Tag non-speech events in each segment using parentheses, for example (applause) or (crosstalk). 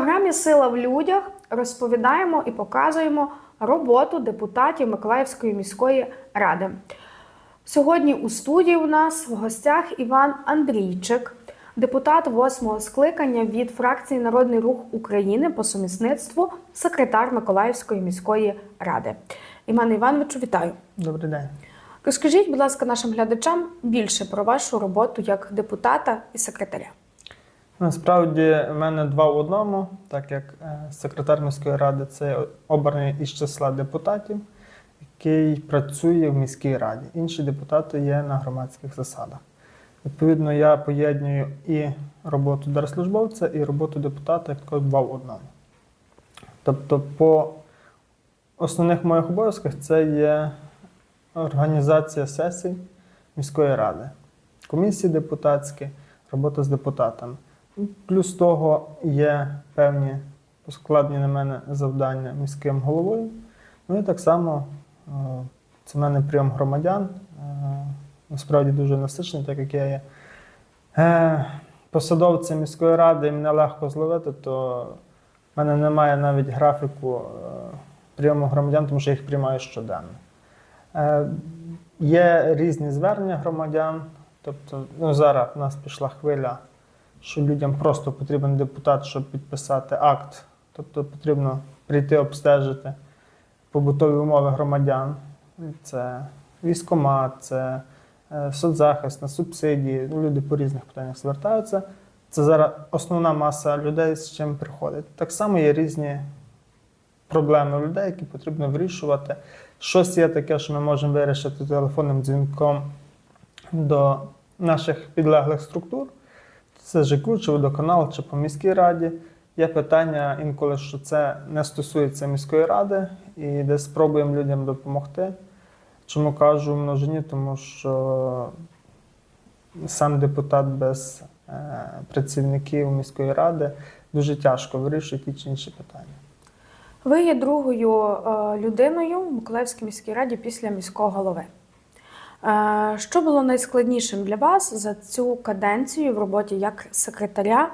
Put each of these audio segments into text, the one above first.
програмі Сила в людях розповідаємо і показуємо роботу депутатів Миколаївської міської ради. Сьогодні у студії у нас в гостях Іван Андрійчик, депутат восьмого скликання від фракції Народний рух України по сумісництву, секретар Миколаївської міської ради. Іван Івановичу, вітаю. Добрий день. Розкажіть, будь ласка, нашим глядачам більше про вашу роботу як депутата і секретаря. Насправді в мене два в одному, так як е, секретар міської ради це обраний із числа депутатів, який працює в міській раді. Інші депутати є на громадських засадах. Відповідно, я поєдную і роботу держслужбовця, і роботу депутата як два в одному. Тобто, по основних моїх обов'язках це є організація сесій міської ради, комісії депутатські, робота з депутатами. Плюс того є певні складні на мене завдання міським головою. Ну і так само е, це в мене прийом громадян. е, Насправді дуже насичений, так як я є е, посадовцем міської ради, і мене легко зловити, то в мене немає навіть графіку прийому громадян, тому що я їх приймаю щоденно. Є різні звернення громадян. Тобто, ну, зараз в нас пішла хвиля, що людям просто потрібен депутат, щоб підписати акт. Тобто потрібно прийти обстежити побутові умови громадян. Це військомат, це е, соцзахист, на субсидії. Ну, люди по різних питаннях звертаються. Це зараз основна маса людей з чим приходить. Так само є різні проблеми у людей, які потрібно вирішувати. Щось є таке, що ми можемо вирішити телефонним дзвінком до наших підлеглих структур. Це ЖКУ, чи водоканал, чи по міській раді. Є питання інколи, що це не стосується міської ради, і де спробуємо людям допомогти. Чому кажу множині? Тому що сам депутат без е, працівників міської ради дуже тяжко вирішує ті чи інші питання. Ви є другою е, людиною в Миколаївській міській раді після міського голови. Е, Що було найскладнішим для вас за цю каденцію в роботі як секретаря,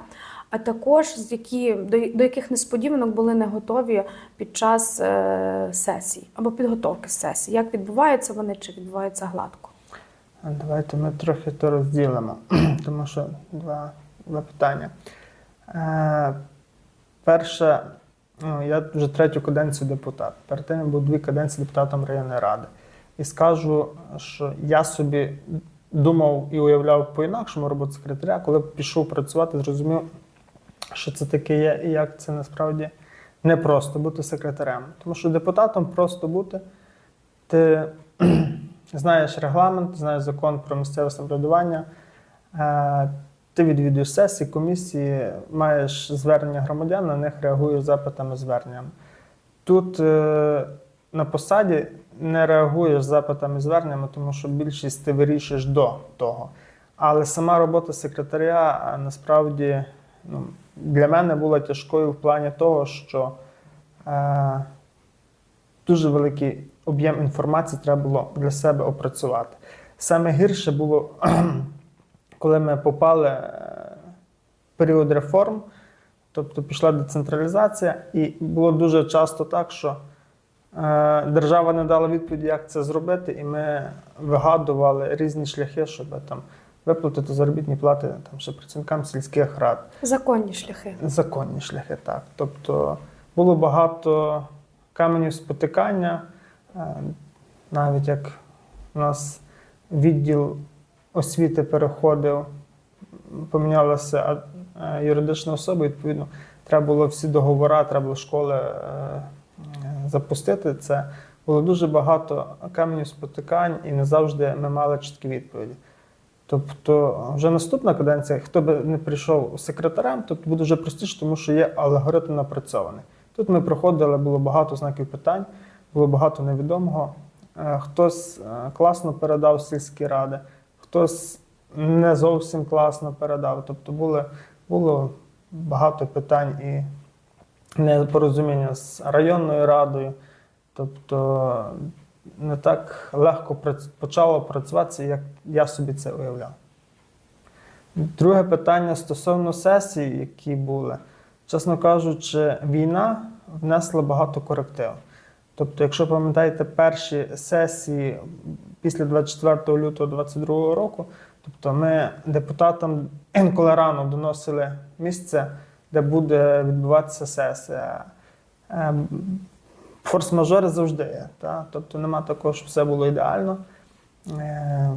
а також які, до, яких несподіванок були не готові під час е, сесій або підготовки сесій? Як відбуваються вони чи відбуваються гладко? Давайте ми трохи то розділимо, (clears throat) тому що два, два питання. Е, перше, ну, я вже третю каденцію депутат. Перед тим я був дві каденції депутатом районної ради. І скажу, що я собі думав і уявляв по-інакшому роботу секретаря, коли пішов працювати, зрозумів, що це таке є і як це насправді не просто бути секретарем. Тому що депутатом просто бути, ти (clears throat) знаєш регламент, знаєш закон про місцеве самоврядування, е, ти відвідуєш сесії, комісії, маєш звернення громадян, на них реагуєш запитами, зверненнями. Тут е, на посаді не реагуєш запитами, зверненнями, тому що більшість ти вирішуєш до того. Але сама робота секретаря насправді ну, для мене була тяжкою в плані того, що е, дуже великий об'єм інформації треба було для себе опрацювати. Саме гірше було, (clears throat) коли ми попали е, в період реформ, тобто пішла децентралізація, і було дуже часто так, що держава не дала відповіді, як це зробити, і ми вигадували різні шляхи, щоб там виплатити заробітні плати там, ще працівникам сільських рад. Законні шляхи. Законні шляхи, так. Тобто було багато каменів спотикання, Е, навіть як у нас відділ освіти переходив, помінялася е, юридична особа, відповідно, треба було всі договори, треба було школи е, е, запустити. Це було дуже багато каменів спотикань, і не завжди ми мали чіткі відповіді. Тобто, вже наступна каденція, хто би не прийшов секретарем, тобто буде вже простіше, тому що є алгоритм напрацьований. Тут ми проходили, було багато знаків питань, було багато невідомого. Е, Хтось е, класно передав сільські ради, хтось не зовсім класно передав. Тобто було, було багато питань і непорозуміння з районною радою. Тобто не так легко почало працюватися, як я собі це уявляв. Друге питання стосовно сесій, які були. чесно кажучи, війна внесла багато коректив. Тобто, якщо пам'ятаєте перші сесії після 24 лютого 2022 року, тобто ми депутатам інколи рано доносили місце, де буде відбуватися сесія. Ем, Форс-мажори завжди є. Та? Тобто нема такого, що все було ідеально. Е,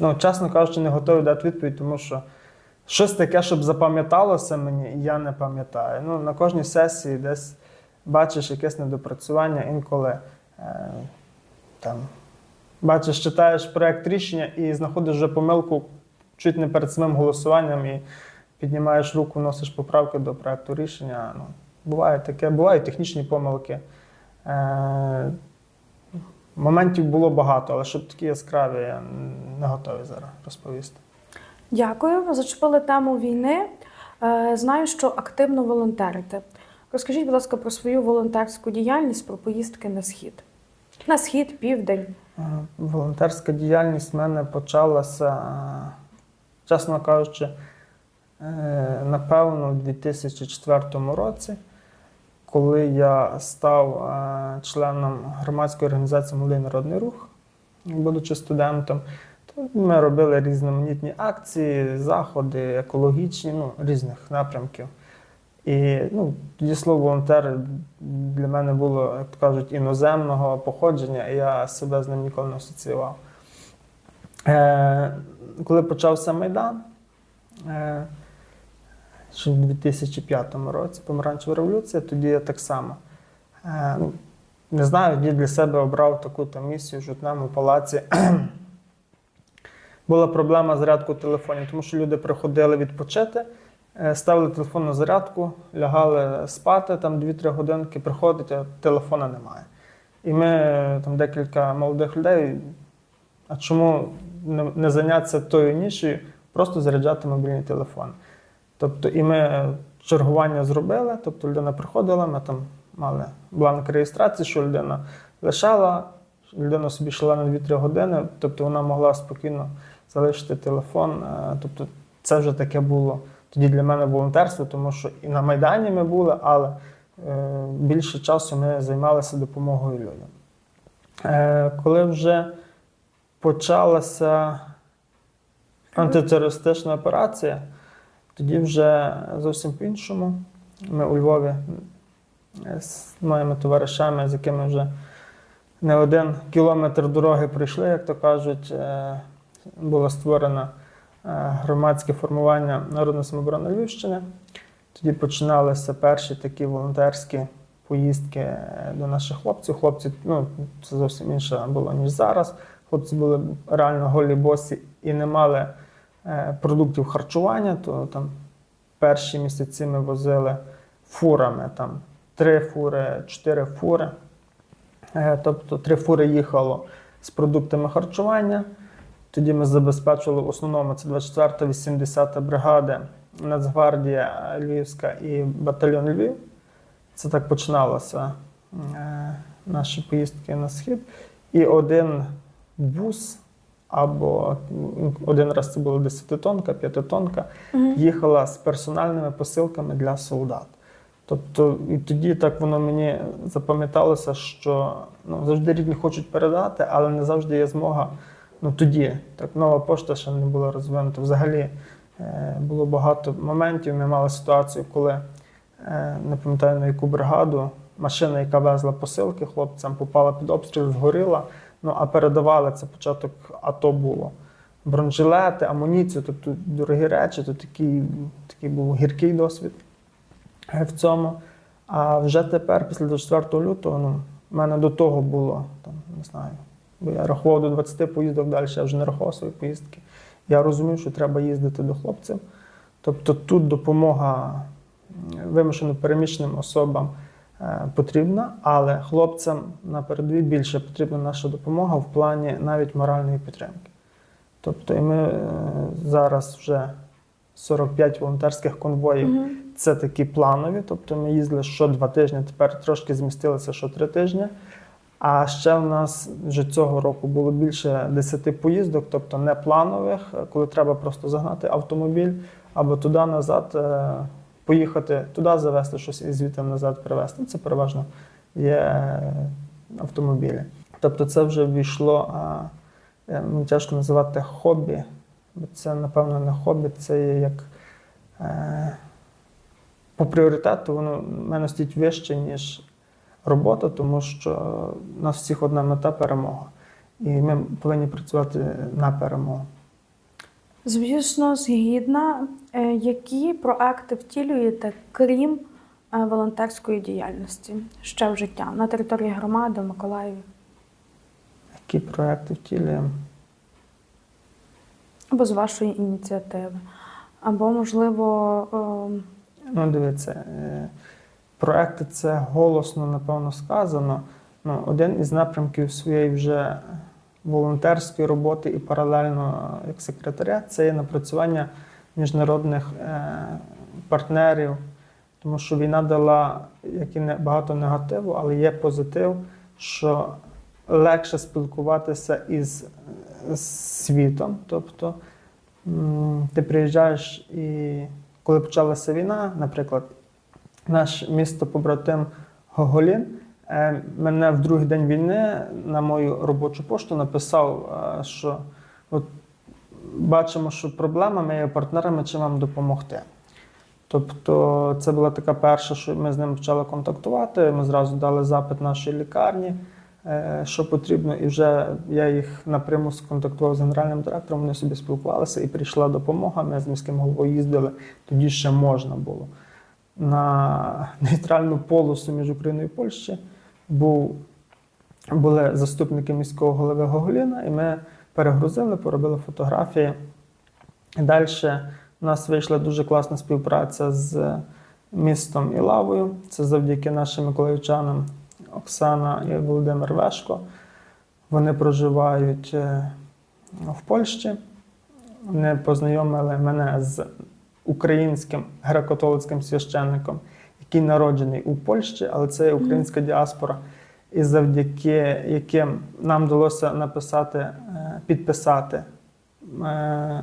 Ну, чесно кажучи, не готовий дати відповідь, тому що щось таке, щоб запам'яталося мені, я не пам'ятаю. Ну, на кожній сесії десь бачиш якесь недопрацювання, інколи е, там, бачиш, читаєш проєкт рішення і знаходиш вже помилку чуть не перед самим голосуванням і піднімаєш руку, вносиш поправки до проєкту рішення. Ну, буває таке, бувають технічні помилки. Е, моментів було багато, але щоб такі яскраві, я не готовий зараз розповісти. Дякую. Зачепили тему війни. Е, Знаю, що активно волонтерите. Розкажіть, будь ласка, про свою волонтерську діяльність, про поїздки на схід. На схід, південь. Е, Волонтерська діяльність в мене почалася, е, чесно кажучи, напевно, у 2004 році, коли я став е, членом громадської організації Молодий народний рух, будучи студентом. То ми робили різноманітні акції, заходи, екологічні, ну, різних напрямків. І ну, слово волонтер для мене було, як кажуть, іноземного походження, і я себе з ним ніколи не асоціював. Е, коли почався Майдан, е, ще в 2005 році, помаранчева революція, тоді я так само. Е, ну, не знаю, тоді для себе обрав таку там місію в жутному палаці. (clears throat) Була проблема з зарядкою телефонів, тому що люди приходили відпочити, е, ставили телефон на зарядку, лягали спати там 2-3 годинки, приходять, а телефона немає. І ми там декілька молодих людей. А чому не зайнятися тою нішею, просто заряджати мобільний телефон? Тобто, і ми чергування зробили, тобто людина приходила, ми там мали бланк реєстрації, що людина лишала, людина собі йшла на 2-3 години, тобто вона могла спокійно залишити телефон. е, Тобто це вже таке було тоді для мене волонтерство, тому що і на Майдані ми були, але е, більше часу ми займалися допомогою людям. Е, Коли вже почалася антитерористична операція, тоді вже зовсім по-іншому. Ми у Львові е, з моїми товаришами, з якими вже не один кілометр дороги пройшли, як то кажуть, е, було створено е, громадське формування Народної самооборони Львівщини. Тоді починалися перші такі волонтерські поїздки до наших хлопців. Хлопці, ну, це зовсім інше було, ніж зараз. Хлопці були реально голі босі і не мали продуктів харчування, то там перші місяці ми возили фурами, там три фури, чотири фури. Е, Тобто три фури їхало з продуктами харчування. Тоді ми забезпечували в основному це 24-та 80-та бригади, Нацгвардія Львівська і батальйон Львів. Це так починалося е, наші поїздки на схід. І один бус, або один раз це була 10-тонка, 5-тонка, їхала з персональними посилками для солдат. Тобто, і тоді так воно мені запам'яталося, що ну, завжди рідні хочуть передати, але не завжди є змога. Ну тоді так нова пошта ще не була розвинута. Взагалі е, було багато моментів. Ми мали ситуацію, коли е, не пам'ятаю на яку бригаду, машина, яка везла посилки хлопцям, попала під обстріл, згоріла. Ну а передавали це початок АТО було. Бронежилети, амуніцію, тобто дорогі речі, то такий, такий був гіркий досвід е, в цьому. А вже тепер, після 24 лютого, ну, в мене до того було, там, не знаю, бо я рахував до 20 поїздок далі, я вже не рахував свої поїздки. Я розумів, що треба їздити до хлопців. Тобто тут допомога вимушено переміщеним особам потрібна, але хлопцям на передовій більше потрібна наша допомога в плані навіть моральної підтримки. Тобто, і ми е, зараз вже 45 волонтерських конвоїв. Мгм. Це такі планові, тобто ми їздили що два тижні, тепер трошки змістилися що три тижні. А ще в нас вже цього року було більше 10 поїздок, тобто не планових, коли треба просто загнати автомобіль або туди-назад е, поїхати туди, завезти щось і звідти назад привезти. Це переважно є е, автомобілі. Тобто це вже ввійшло, а, е, ну, тяжко називати хобі, бо це, напевно, не хобі, це є як е, по пріоритету воно в мене стоїть вище, ніж робота, тому що у нас всіх одна мета перемога. І ми повинні працювати на перемогу. Звісно, згідна. Е, Які проекти втілюєте, крім е, волонтерської діяльності ще в життя на території громади в Миколаєві? Які проекти втілюємо? Або з вашої ініціативи? Або, можливо, ем, Ну, дивіться, е, проекти це голосно, напевно, сказано. Ну, один із напрямків своєї вже волонтерської роботи і паралельно е, як секретаря це є напрацювання міжнародних е, партнерів, тому що війна дала як і багато негативу, але є позитив, що легше спілкуватися із е, світом. Тобто ти приїжджаєш і коли почалася війна, наприклад, наш місто побратим Гоголін мене в другий день війни на мою робочу пошту написав, е, що от бачимо, що проблема, ми є партнерами, чи вам допомогти. Тобто, це була така перша, що ми з ним почали контактувати. Ми зразу дали запит нашій лікарні, е, що потрібно, і вже я їх напряму сконтактував з генеральним директором. Вони собі спілкувалися і прийшла допомога. Ми з міським головою їздили, тоді ще можна було. На нейтральну полосу між Україною і Польщею був, були заступники міського голови Гоголіна, і ми перегрузили, поробили фотографії. Далі у нас вийшла дуже класна співпраця з містом Ілавою. Це завдяки нашим миколаївчанам Оксана і Володимир Вешко. Вони проживають е, в Польщі. Вони познайомили мене з українським греко-католицьким священником, який народжений у Польщі, але це є українська діаспора. І завдяки яким нам вдалося написати, е, підписати е,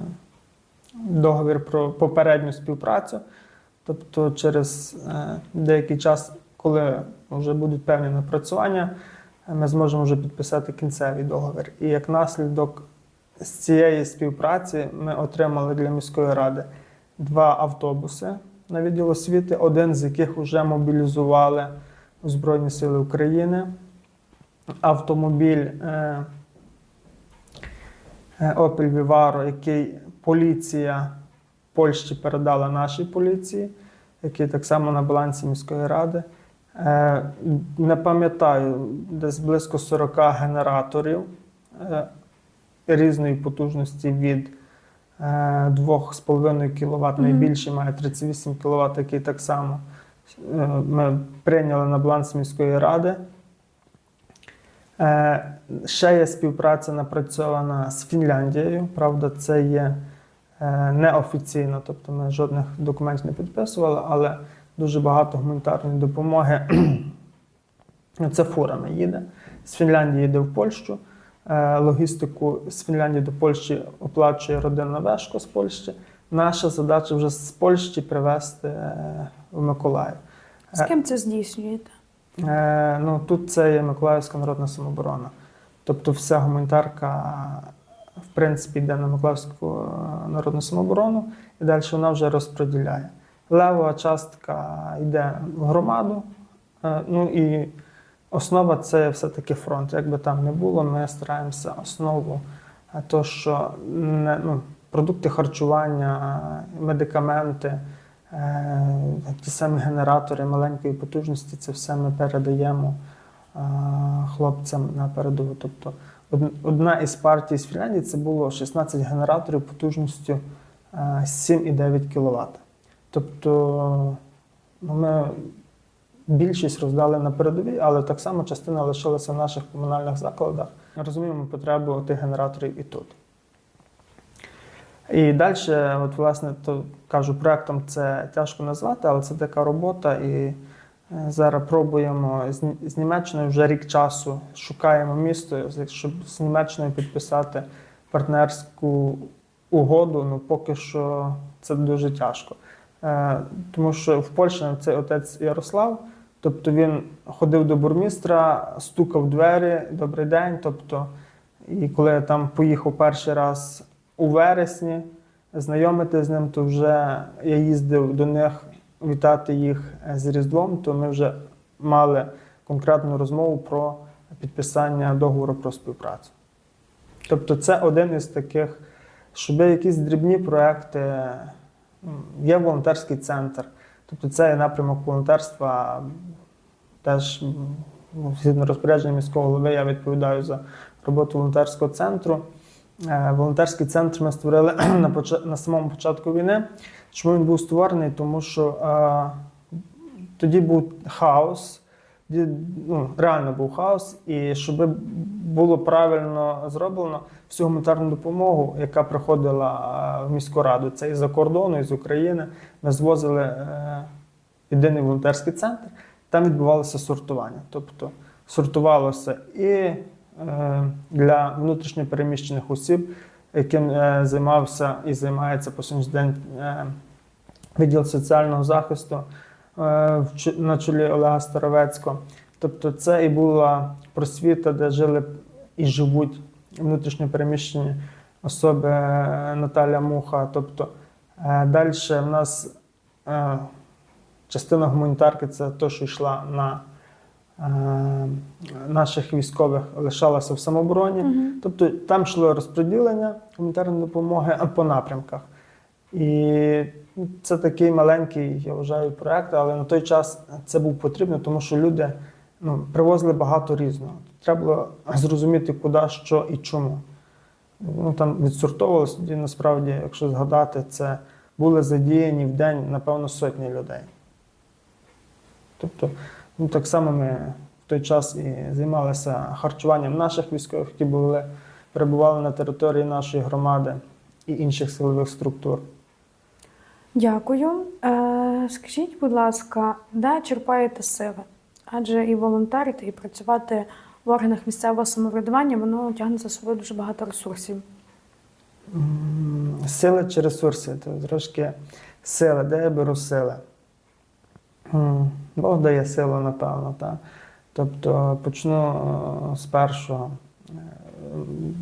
договір про попередню співпрацю. Тобто, через е, деякий час, коли вже будуть певні напрацювання, ми зможемо вже підписати кінцевий договір. І як наслідок з цієї співпраці ми отримали для міської ради два автобуси на відділ освіти, один з яких вже мобілізували Збройні Сили України. Автомобіль е, е, Opel Vivaro, який поліція Польщі передала нашій поліції, який так само на балансі міської ради. Е, Не пам'ятаю, десь близько 40 генераторів е, різної потужності від 2,5 кВт, найбільший має 38 кВт, який так само е, ми прийняли на баланс міської ради. Е, Ще є співпраця напрацьована з Фінляндією. Правда, це є е, неофіційно, тобто ми жодних документів не підписували, але дуже багато гуманітарної допомоги. (clears throat) Ну, Це фурами їде. З Фінляндії їде в Польщу. Е, Логістику з Фінляндії до Польщі оплачує родина Вешко з Польщі. Наша задача вже з Польщі привезти е, в Миколаїв. з ким це здійснюєте? Е, ну, тут це є Миколаївська народна самооборона. Тобто вся гуманітарка, в принципі, йде на Миколаївську народну самооборону, і далі вона вже розподіляє. Левова частка йде в громаду. Ну і основа це все-таки фронт. Як би там не було, ми стараємося основу, е, то, що не, ну, продукти харчування, е, медикаменти. Е, Ті самі генератори маленької потужності, це все ми передаємо е, хлопцям на передову. Тобто одна із партій з Фінляндії це було 16 генераторів потужністю е, 7,9 кВт. Тобто ну, ми більшість роздали на передовій, але так само частина лишилася в наших комунальних закладах. Розуміємо потребу тих генераторів і тут. І далі, от, власне, то кажу, проектом це тяжко назвати, але це така робота. І е, зараз пробуємо з, з Німеччиною вже рік часу шукаємо місто, щоб з Німеччиною підписати партнерську угоду. Ну поки що це дуже тяжко. Е, Тому що в Польщі цей отець Ярослав, тобто він ходив до бурмістра, стукав двері, добрий день. Тобто, і коли я там поїхав перший раз у вересні, знайомити з ним, то вже я їздив до них вітати їх з Різдвом, то ми вже мали конкретну розмову про підписання договору про співпрацю. Тобто, це один із таких, щоб якісь дрібні проекти. Є волонтерський центр. Тобто це напрямок волонтерства. Теж ну, згідно розпорядження міського голови, я відповідаю за роботу волонтерського центру. Е, Волонтерський центр ми створили (clears throat) на, поч... на самому початку війни. Чому він був створений? Тому що е, тоді був хаос, ну, реально був хаос, і щоб було правильно зроблено всю гуманітарну допомогу, яка приходила е, в міську раду, це із-за кордону, із України. Ми звозили е, єдиний волонтерський центр, там відбувалося сортування. Тобто сортувалося і е, для внутрішньопереміщених осіб, яким займався і займається по сьогоднішній день відділ соціального захисту на чолі Олега Старовецького. Тобто це і була просвіта, де жили і живуть внутрішньопереміщені особи е, Наталя Муха. Тобто е, далі в нас е, частина гуманітарки це те, що йшла на е, наших військових, лишалася в самообороні. Мгм. Тобто там йшло розподілення гуманітарної допомоги по напрямках. І це такий маленький, я вважаю, проект, але на той час це був потрібно, тому що люди ну, привозили багато різного. Треба було зрозуміти, куди, що і чому. Ну, там відсортовувалося насправді, якщо згадати, це були задіяні в день, напевно, сотні людей. Тобто, ну, так само ми в той час і займалися харчуванням наших військових, які були, перебували на території нашої громади і інших силових структур. Дякую. Е, скажіть, будь ласка, де черпаєте сили? Адже і волонтерити, і працювати в органах місцевого самоврядування воно тягне за собою дуже багато ресурсів. М, Сили чи ресурси? То трошки сили, де я беру сили? Бог дає силу, напевно. Так? Тобто почну е, з першого. Е,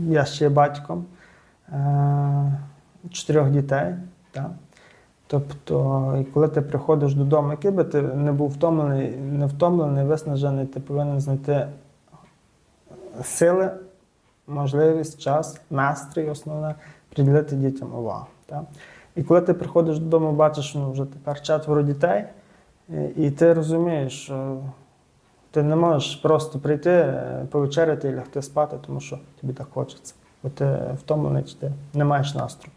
Я ще є батьком чотирьох дітей. Так? Тобто, коли ти приходиш додому, який би ти не був втомлений, не втомлений, виснажений, ти повинен знайти сили, можливість, час, настрій, основне, приділити дітям увагу. Так? І коли ти приходиш додому, бачиш, ну вже тепер четверо дітей, і- ти розумієш, що ти не можеш просто прийти, е, повечеряти і лягти спати, тому що тобі так хочеться. Бо ти втомлений, чи ти не маєш настрою.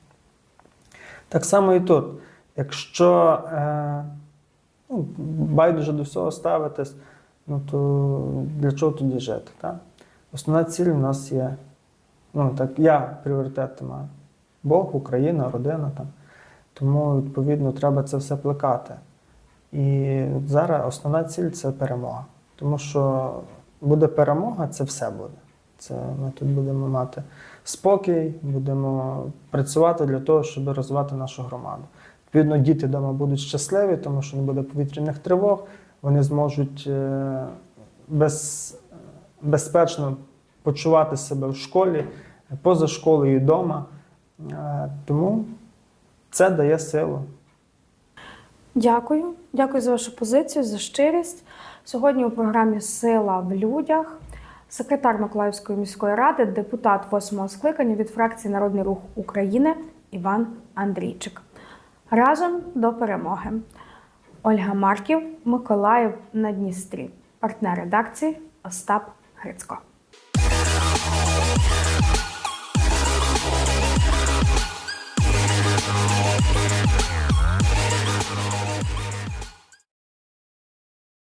Так само і тут. Якщо е, ну, байдуже до всього ставитись, ну то для чого тоді жити? Так? Основна ціль у нас є, ну так, я пріоритети маю. Бог, Україна, родина там. Тому, відповідно, треба це все плекати. І зараз основна ціль це перемога. Тому що буде перемога, це все буде. Це ми тут будемо мати спокій, будемо працювати для того, щоб розвивати нашу громаду. Відповідно, діти вдома будуть щасливі, тому що не буде повітряних тривог, вони зможуть е, без, безпечно почувати себе в школі, поза школою вдома. Е, Тому це дає силу. Дякую. Дякую за вашу позицію, за щирість. Сьогодні у програмі Сила в людях. Секретар Миколаївської міської ради, депутат восьмого скликання від фракції Народний рух України Іван Андрійчик. Разом до перемоги. Ольга Марків, Миколаїв на Дністрі. Партнер редакції Остап Грицько.